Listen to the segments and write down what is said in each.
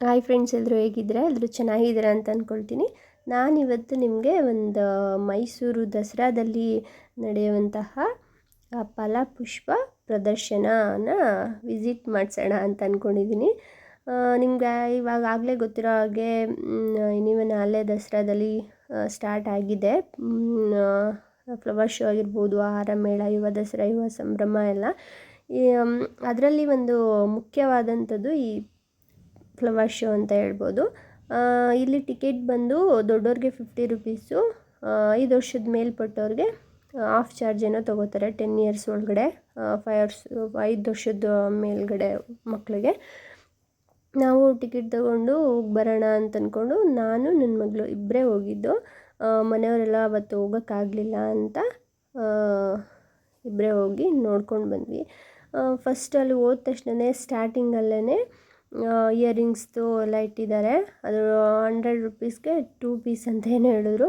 Hi friends ಎಲ್ಲರೂ ಹೇಗಿದ್ದೀರಾ? ಎಲ್ಲರೂ ಚೆನ್ನಾಗಿದ್ದೀರಾ ಅಂತ ಅಂದ್ಕೊಳ್ತೀನಿ ನಾನಿವತ್ತು ನಿಮಗೆ ಒಂದು ಮೈಸೂರು ದಸರಾದಲ್ಲಿ ನಡೆಯುವಂತಹ ಫಲಪುಷ್ಪ ಪ್ರದರ್ಶನನ ವಿಸಿಟ್ ಮಾಡಿಸೋಣ ಅಂತ ಅಂದ್ಕೊಂಡಿದ್ದೀನಿ ನಿಮ್ಗೆ ಇವಾಗ ಆಗಲೇ ಗೊತ್ತಿರೋ ಹಾಗೆ ನೀವೇ ಅಲ್ಲೇ ದಸರಾದಲ್ಲಿ ಸ್ಟಾರ್ಟ್ ಆಗಿದೆ. ಫ್ಲವರ್ ಶೋ ಆಗಿರ್ಬೋದು, ಆಹಾರ ಮೇಳ, ಯುವ ದಸರಾ, ಯುವ ಸಂಭ್ರಮ ಎಲ್ಲ. ಅದರಲ್ಲಿ ಒಂದು ಮುಖ್ಯವಾದಂಥದ್ದು ಈ ಫ್ಲವರ್ ಶೋ ಅಂತ ಹೇಳ್ಬೋದು. ಇಲ್ಲಿ ಟಿಕೆಟ್ ಬಂದು ದೊಡ್ಡವ್ರಿಗೆ ಫಿಫ್ಟಿ ರುಪೀಸು ಐದು ವರ್ಷದ ಮೇಲ್ಪಟ್ಟವ್ರಿಗೆ ಆಫ್ ಚಾರ್ಜ್ ಏನೋ ತೊಗೋತಾರೆ, ಟೆನ್ ಇಯರ್ಸ್ ಒಳಗಡೆ ಫೈವ್ ಅವರ್ಸ್ ಐದು ವರ್ಷದ ಮೇಲ್ಗಡೆ ಮಕ್ಕಳಿಗೆ ನಾವು ಟಿಕೆಟ್ ತೊಗೊಂಡು ಹೋಗಿ ಬರೋಣ ಅಂತ ಅಂದ್ಕೊಂಡು ನಾನು ನನ್ನ ಮಗಳು ಇಬ್ಬರೇ ಹೋಗಿದ್ದು. ಮನೆಯವರೆಲ್ಲ ಅವತ್ತು ಹೋಗೋಕ್ಕಾಗಲಿಲ್ಲ ಅಂತ ಇಬ್ಬರೇ ಹೋಗಿ ನೋಡ್ಕೊಂಡು ಬಂದ್ವಿ. ಫಸ್ಟ್ ಅಲ್ಲಿ ಹೋದ ತಕ್ಷಣವೇ ಸ್ಟಾರ್ಟಿಂಗಲ್ಲೇ ಇಯರಿಂಗ್ಸ್ದು ಎಲ್ಲ ಇಟ್ಟಿದ್ದಾರೆ. ಅದು ಹಂಡ್ರೆಡ್ ರುಪೀಸ್ಗೆ ಟೂ ಪೀಸ್ ಅಂತ ಏನು ಹೇಳಿದ್ರು.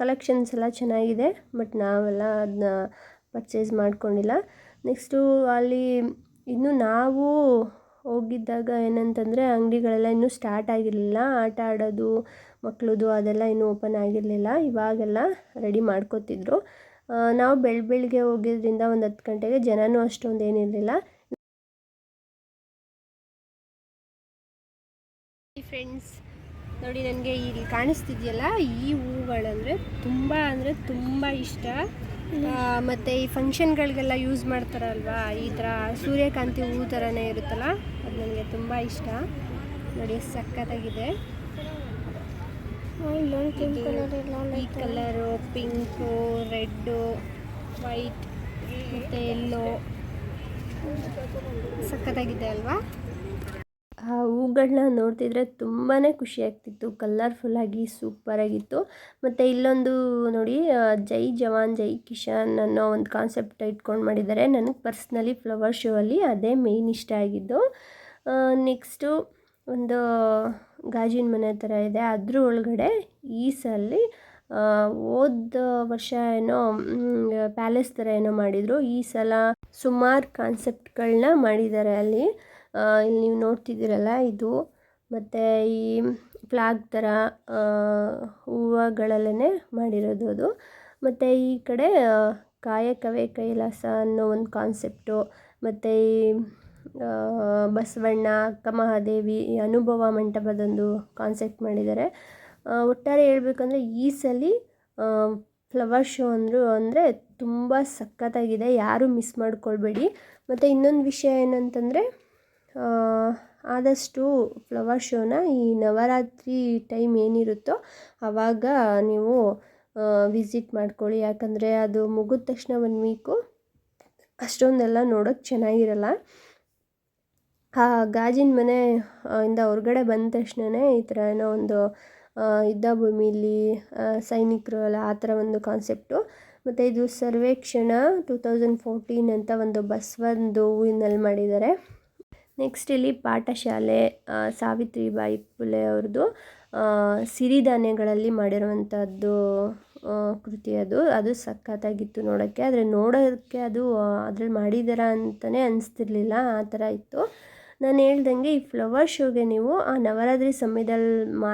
ಕಲೆಕ್ಷನ್ಸ್ ಎಲ್ಲ ಚೆನ್ನಾಗಿದೆ ಬಟ್ ನಾವೆಲ್ಲ ಅದನ್ನ ಪರ್ಚೇಸ್ ಮಾಡ್ಕೊಂಡಿಲ್ಲ. ನೆಕ್ಸ್ಟು ಅಲ್ಲಿ ಇನ್ನು ನಾವು ಹೋಗಿದ್ದಾಗ ಏನಂತಂದರೆ ಅಂಗಡಿಗಳೆಲ್ಲ ಇನ್ನೂ ಸ್ಟಾರ್ಟ್ ಆಗಿರಲಿಲ್ಲ. ಆಟ ಆಡೋದು ಮಕ್ಕಳದು ಅದೆಲ್ಲ ಇನ್ನೂ ಓಪನ್ ಆಗಿರಲಿಲ್ಲ. ಇವಾಗೆಲ್ಲ ರೆಡಿ ಮಾಡ್ಕೋತಿದ್ರು. ನಾವು ಬೆಳ ಬೆಳಗ್ಗೆ ಹೋಗಿದ್ರಿಂದ ಒಂದು ಹತ್ತು ಗಂಟೆಗೆ ಜನನೂ ಅಷ್ಟೊಂದು ಏನಿರಲಿಲ್ಲ. ಫ್ರೆಂಡ್ಸ್ ನೋಡಿ ನನಗೆ ಇಲ್ಲಿ ಕಾಣಿಸ್ತಿದೆಯಲ್ಲ ಈ ಹೂಗಳಂದರೆ ತುಂಬ ಅಂದರೆ ತುಂಬ ಇಷ್ಟ. ಮತ್ತು ಈ ಫಂಕ್ಷನ್ಗಳಿಗೆಲ್ಲ ಯೂಸ್ ಮಾಡ್ತಾರಲ್ವಾ? ಈ ಥರ ಸೂರ್ಯಕಾಂತಿ ಹೂ ಥರನೇ ಇರುತ್ತಲ್ಲ ಅದು ನನಗೆ ತುಂಬ ಇಷ್ಟ. ನೋಡಿ ಸಖತ್ತಾಗಿದೆ. ಈ ಕಲರು ಪಿಂಕು ರೆಡ್ಡು ವೈಟ್ ಮತ್ತು ಎಲ್ಲೋ ಸಖತ್ತಾಗಿದೆ ಅಲ್ವಾ? ಆ ಹೂಗಳನ್ನ ನೋಡ್ತಿದ್ರೆ ತುಂಬಾ ಖುಷಿ ಆಗ್ತಿತ್ತು ಕಲರ್ಫುಲ್ಲಾಗಿ ಸೂಪರಾಗಿತ್ತು ಮತ್ತು ಇಲ್ಲೊಂದು ನೋಡಿ ಜೈ ಜವಾನ್, ಜೈ ಕಿಶನ್ ಅನ್ನೋ ಒಂದು ಕಾನ್ಸೆಪ್ಟ್ ಇಟ್ಕೊಂಡು ಮಾಡಿದ್ದಾರೆ. ನನಗೆ ಪರ್ಸ್ನಲಿ ಫ್ಲವರ್ ಶೋ ಅಲ್ಲಿ ಅದೇ ಮೇಯ್ನ್ ಇಷ್ಟ ಆಗಿದ್ದು. ನೆಕ್ಸ್ಟು ಒಂದು ಗಾಜಿನ ಮನೆ ಥರ ಇದೆ. ಅದ್ರ ಒಳಗಡೆ ಈ ಸಲ ಹೋದ ವರ್ಷ ಏನೋ ಪ್ಯಾಲೇಸ್ ಥರ ಏನೋ ಮಾಡಿದರು. ಈ ಸಲ ಸುಮಾರು ಕಾನ್ಸೆಪ್ಟ್ಗಳನ್ನ ಮಾಡಿದ್ದಾರೆ ಅಲ್ಲಿ. ಇಲ್ಲಿ ನೀವು ನೋಡ್ತಿದ್ದೀರಲ್ಲ ಇದು. ಮತ್ತು ಈ ಫ್ಲಾಗ್ ಥರ ಹೂವುಗಳಲ್ಲೇ ಮಾಡಿರೋದು ಅದು. ಮತ್ತು ಈ ಕಡೆ ಕಾಯಕವೇ ಕೈಲಾಸ ಅನ್ನೋ ಒಂದು ಕಾನ್ಸೆಪ್ಟು ಮತ್ತು ಈ ಬಸವಣ್ಣ, ಅಕ್ಕ ಮಹಾದೇವಿ ಅನುಭವ ಮಂಟಪದೊಂದು ಕಾನ್ಸೆಪ್ಟ್ ಮಾಡಿದ್ದಾರೆ. ಒಟ್ಟಾರೆ ಹೇಳ್ಬೇಕಂದ್ರೆ ಈ ಸಲ ಫ್ಲವರ್ ಶೋ ಅಂದರು ಅಂದರೆ ತುಂಬ ಸಖತ್ತಾಗಿದೆ, ಯಾರೂ ಮಿಸ್ ಮಾಡ್ಕೊಳ್ಬೇಡಿ. ಮತ್ತು ಇನ್ನೊಂದು ವಿಷಯ ಏನಂತಂದರೆ ಆದಷ್ಟು ಫ್ಲವರ್ ಶೋನ ಈ ನವರಾತ್ರಿ ಟೈಮ್ ಏನಿರುತ್ತೋ ಆವಾಗ ನೀವು ವಿಸಿಟ್ ಮಾಡ್ಕೊಳ್ಳಿ. ಯಾಕಂದರೆ ಅದು ಮುಗಿದ ತಕ್ಷಣ ಒನ್ ವೀಕು ಅಷ್ಟೊಂದೆಲ್ಲ ನೋಡೋಕ್ಕೆ ಚೆನ್ನಾಗಿರಲ್ಲ. ಆ, ಗಾಜಿನ ಮನೆ ಇಂದ ಹೊರಗಡೆ ಬಂದ ತಕ್ಷಣವೇ ಈ ಥರ ಏನೋ ಒಂದು ಯುದ್ಧ ಭೂಮಿಲಿ ಸೈನಿಕರು ಎಲ್ಲ ಆ ಥರ ಒಂದು ಕಾನ್ಸೆಪ್ಟು ಮತ್ತು ಇದು ಸರ್ವೇಕ್ಷಣ ಟೂ ತೌಸಂಡ್ ಫೋರ್ಟೀನ್ ಅಂತ ಒಂದು ಬಸವಂದು ಹೂವಿನಲ್ಲಿ ಮಾಡಿದ್ದಾರೆ. ನೆಕ್ಸ್ಟ್ ಇಲ್ಲಿ ಪಾಠಶಾಲೆ ಸಾವಿತ್ರಿಬಾಯಿ ಫುಲೆ ಅವ್ರದ್ದು ಸಿರಿಧಾನ್ಯಗಳಲ್ಲಿ ಮಾಡಿರುವಂಥದ್ದು ಕೃತಿ ಅದು. ಅದು ಸಖತ್ತಾಗಿತ್ತು ನೋಡೋಕ್ಕೆ. ಆದರೆ ನೋಡೋಕ್ಕೆ ಅದು ಅದ್ರಲ್ಲಿ ಮಾಡಿದಾರ ಅಂತಲೇ ಅನಿಸ್ತಿರ್ಲಿಲ್ಲ. ಆ ಥರ ಇತ್ತು. ನಾನು ಹೇಳ್ದಂಗೆ ಈ ಫ್ಲವರ್ ಶೋಗೆ ನೀವು ಆ ನವರಾತ್ರಿ ಸಮಯದಲ್ಲಿ ಮಾ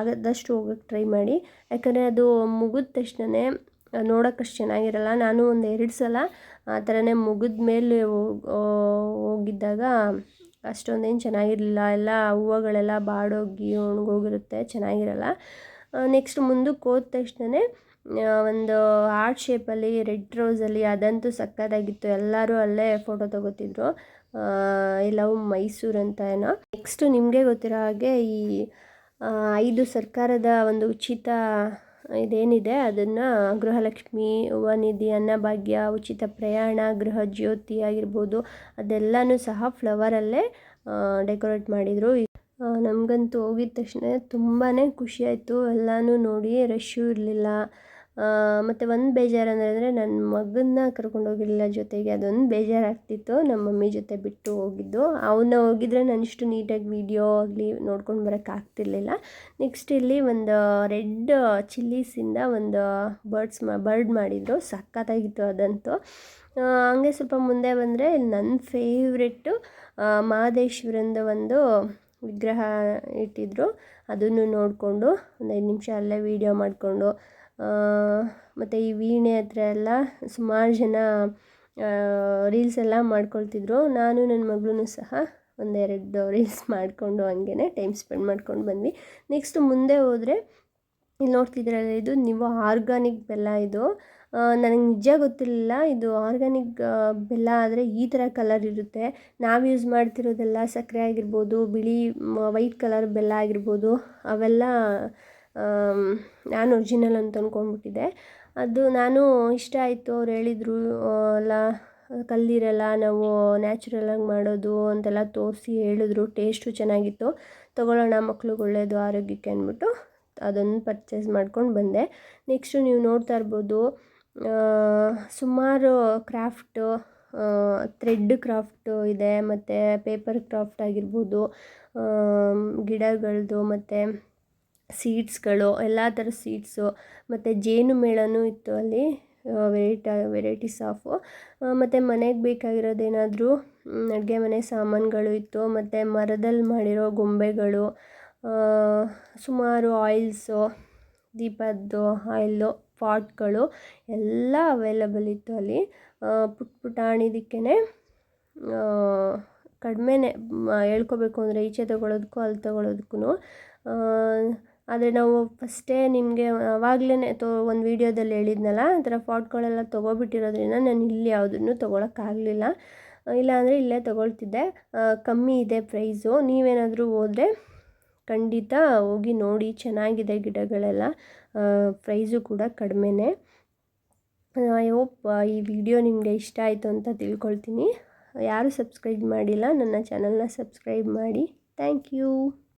ಆಗದಷ್ಟು ಹೋಗೋಕ್ಕೆ ಟ್ರೈ ಮಾಡಿ. ಯಾಕಂದರೆ ಅದು ಮುಗಿದ ತಕ್ಷಣವೇ ನೋಡೋಕ್ಕಷ್ಟು ಚೆನ್ನಾಗಿರಲ್ಲ. ನಾನು ಒಂದು ಎರಡು ಸಲ ಆ ಥರನೇ ಮುಗಿದ ಮೇಲೆ ಹೋಗಿದ್ದಾಗ ಅಷ್ಟೊಂದೇನು ಚೆನ್ನಾಗಿರಲಿಲ್ಲ. ಎಲ್ಲ ಹೂವುಗಳೆಲ್ಲ ಬಾಡೋಗಿ ಒಣಗೋಗಿರುತ್ತೆ, ಚೆನ್ನಾಗಿರಲ್ಲ. ನೆಕ್ಸ್ಟ್ ಮುಂದಕ್ಕೆ ಹೋದ ತಕ್ಷಣವೇ ಒಂದು ಹಾರ್ಟ್ ಶೇಪಲ್ಲಿ ರೆಡ್ ರೋಸಲ್ಲಿ ಅದಂತೂ ಸಕ್ಕತ್ತಾಗಿತ್ತು. ಎಲ್ಲರೂ ಅಲ್ಲೇ ಫೋಟೋ ತಗೋತಿದ್ರು. ಐ ಲವ್ ಮೈಸೂರು ಅಂತ ಏನೋ. ನೆಕ್ಸ್ಟು ನಿಮಗೆ ಗೊತ್ತಿರೋ ಹಾಗೆ ಈ ಐದು ಸರ್ಕಾರದ ಒಂದು ಉಚಿತ ಇದೇನಿದೆ, ಅದನ್ನು ಗೃಹಲಕ್ಷ್ಮಿ ಯುವ ನಿಧಿ ಅನ್ನಭಾಗ್ಯ ಉಚಿತ ಪ್ರಯಾಣ, ಗೃಹ ಜ್ಯೋತಿ ಆಗಿರ್ಬೋದು, ಅದೆಲ್ಲನೂ ಸಹ ಫ್ಲವರಲ್ಲೇ ಡೆಕೋರೇಟ್ ಮಾಡಿದರು. ನಮಗಂತೂ ಹೋಗಿದ ತಕ್ಷಣ ತುಂಬಾ ಖುಷಿಯಾಯಿತು. ಎಲ್ಲನೂ ನೋಡಿ ರಶ್ಶೂ ಇರಲಿಲ್ಲ. ಮತ್ತು ಒಂದು ಬೇಜಾರು ಅಂದರೆ ನನ್ನ ಮಗನ್ನ ಕರ್ಕೊಂಡು ಹೋಗಿರಲಿಲ್ಲ ಜೊತೆಗೆ, ಅದೊಂದು ಬೇಜಾರಾಗ್ತಿತ್ತು. ನಮ್ಮ ಮಮ್ಮಿ ಜೊತೆ ಬಿಟ್ಟು ಹೋಗಿದ್ದು. ಅವನ್ನ ಹೋಗಿದ್ರೆ ನಾನು ಇಷ್ಟು ನೀಟಾಗಿ ವೀಡಿಯೋ ಆಗಲಿ ನೋಡ್ಕೊಂಡು ಬರೋಕ್ಕಾಗ್ತಿರ್ಲಿಲ್ಲ ನೆಕ್ಸ್ಟ್ ಇಲ್ಲಿ ಒಂದು ರೆಡ್ ಚಿಲ್ಲೀಸಿಂದ ಒಂದು ಬರ್ಡ್ಸ್ ಮಾ ಬರ್ಡ್ ಮಾಡಿದರು. ಸಖತ್ತಾಗಿತ್ತು ಅದಂತೂ. ಹಂಗೆ ಸ್ವಲ್ಪ ಮುಂದೆ ಬಂದರೆ ನನ್ನ ಫೇವ್ರೆಟ್ಟು ಮಹದೇಶ್ವರಂದು ಒಂದು ವಿಗ್ರಹ ಇಟ್ಟಿದ್ರು. ಅದನ್ನು ನೋಡಿಕೊಂಡು ಒಂದು ಐದು ನಿಮಿಷ ಅಲ್ಲೇ ವೀಡಿಯೋ ಮಾಡಿಕೊಂಡು ಮತ್ತು ಈ ವೀಣೆ ಹತ್ರ ಎಲ್ಲ ಸುಮಾರು ಜನ ರೀಲ್ಸ್ ಎಲ್ಲ ಮಾಡ್ಕೊಳ್ತಿದ್ರು. ನಾನು ನನ್ನ ಮಗಳೂ ಸಹ ಒಂದೆರಡು ರೀಲ್ಸ್ ಮಾಡಿಕೊಂಡು ಹಂಗೆ ಟೈಮ್ ಸ್ಪೆಂಡ್ ಮಾಡ್ಕೊಂಡು ಬಂದ್ವಿ. ನೆಕ್ಸ್ಟ್ ಮುಂದೆ ಹೋದರೆ ಇಲ್ಲಿ ನೋಡ್ತಿದ್ರಲ್ಲ, ಇದು ನೀವು ಆರ್ಗಾನಿಕ್ ಬೆಲ್ಲ ಇದು. ನನಗೆ ನಿಜ ಗೊತ್ತಿರಲಿಲ್ಲ, ಇದು ಆರ್ಗ್ಯಾನಿಕ್ ಬೆಲ್ಲ ಆದರೆ ಈ ಥರ ಕಲರ್ ಇರುತ್ತೆ. ನಾವು ಯೂಸ್ ಮಾಡ್ತಿರೋದೆಲ್ಲ ಸಕ್ಕರೆ ಆಗಿರ್ಬೋದು, ಬಿಳಿ ವೈಟ್ ಕಲರ್ ಬೆಲ್ಲ ಆಗಿರ್ಬೋದು, ಅವೆಲ್ಲ ನಾನು ಒರಿಜಿನಲ್ ಅಂತ ಅಂದ್ಕೊಂಡ್ಬಿಟ್ಟಿದ್ದೆ ಅದು ನಾನು ಇಷ್ಟ ಆಯಿತು, ಅವ್ರು ಹೇಳಿದರು ಎಲ್ಲ ಕಲ್ದಿರಲ್ಲ, ನಾವು ನ್ಯಾಚುರಲಾಗಿ ಮಾಡೋದು ಅಂತೆಲ್ಲ ತೋರಿಸಿ ಹೇಳಿದ್ರು ಟೇಸ್ಟು ಚೆನ್ನಾಗಿತ್ತು. ತೊಗೊಳ್ಳೋಣ, ಮಕ್ಳಿಗೆ ಒಳ್ಳೆಯದು ಆರೋಗ್ಯಕ್ಕೆ ಅಂದ್ಬಿಟ್ಟು ಅದನ್ನು ಪರ್ಚೇಸ್ ಮಾಡ್ಕೊಂಡು ಬಂದೆ. ನೆಕ್ಸ್ಟು ನೀವು ನೋಡ್ತಾ ಇರ್ಬೋದು ಸುಮಾರು ಕ್ರಾಫ್ಟು ಥ್ರೆಡ್ ಕ್ರಾಫ್ಟು ಇದೆ, ಮತ್ತು ಪೇಪರ್ ಕ್ರಾಫ್ಟ್ ಆಗಿರ್ಬೋದು ಗಿಡಗಳದ್ದು ಮತ್ತು ಸೀಡ್ಸ್ಗಳು ಎಲ್ಲ ಥರ ಸೀಡ್ಸು ಮತ್ತು ಜೇನು ಮೇಳನೂ ಇತ್ತು ಅಲ್ಲಿ ವೆರೈಟ ವೆರೈಟೀಸ್ ಆಫು ಮತ್ತು ಮನೆಗೆ ಬೇಕಾಗಿರೋದೇನಾದರೂ ಅಡುಗೆ ಮನೆ ಸಾಮಾನುಗಳು ಇತ್ತು, ಮತ್ತು ಮರದಲ್ಲಿ ಮಾಡಿರೋ ಗೊಂಬೆಗಳು ಸುಮಾರು ಆಯಿಲ್ಸು ದೀಪದ್ದು ಆಯಿಲು ಪಾಟ್ಗಳು ಎಲ್ಲ ಅವೈಲಬಲ್ ಇತ್ತು ಅಲ್ಲಿ ಪುಟ್ ಪುಟಾಣಿದಕ್ಕೇ ಕಡಿಮೆನೇ ಹೇಳ್ಕೋಬೇಕು ಅಂದರೆ ಈಚೆ ತೊಗೊಳೋದಕ್ಕೂ ಅಲ್ಲಿ ತೊಗೊಳೋದಕ್ಕೂ ಆದರೆ ನಾವು ಫಸ್ಟೇ ನಿಮಗೆ ಆವಾಗ್ಲೇ ತೊ, ಒಂದು ವೀಡಿಯೋದಲ್ಲಿ ಹೇಳಿದ್ನಲ್ಲ, ಆ ಥರ ಪಾಟ್ಗಳೆಲ್ಲ ತೊಗೊಬಿಟ್ಟಿರೋದ್ರಿಂದ ನಾನು ಇಲ್ಲಿ ಯಾವುದನ್ನು ತೊಗೊಳಕ್ಕಾಗಲಿಲ್ಲ. ಇಲ್ಲಾಂದರೆ ಇಲ್ಲೇ ತೊಗೊಳ್ತಿದ್ದೆ. ಕಮ್ಮಿ ಇದೆ ಪ್ರೈಸು ನೀವೇನಾದರೂ ಹೋದರೆ ಖಂಡಿತ ಹೋಗಿ ನೋಡಿ, ಚೆನ್ನಾಗಿದೆ ಗಿಡಗಳೆಲ್ಲ. ಪ್ರೈಸು ಕೂಡ ಕಡಿಮೆನೇ. ಐ ಹೋಪ್ ಈ ವಿಡಿಯೋ ನಿಮಗೆ ಇಷ್ಟ ಆಯಿತು ಅಂತ ತಿಳ್ಕೊಳ್ತೀನಿ. ಯಾರು ಸಬ್ಸ್ಕ್ರೈಬ್ ಮಾಡಿಲ್ಲ, ನನ್ನ ಚಾನಲ್ನ ಸಬ್ಸ್ಕ್ರೈಬ್ ಮಾಡಿ. Thank you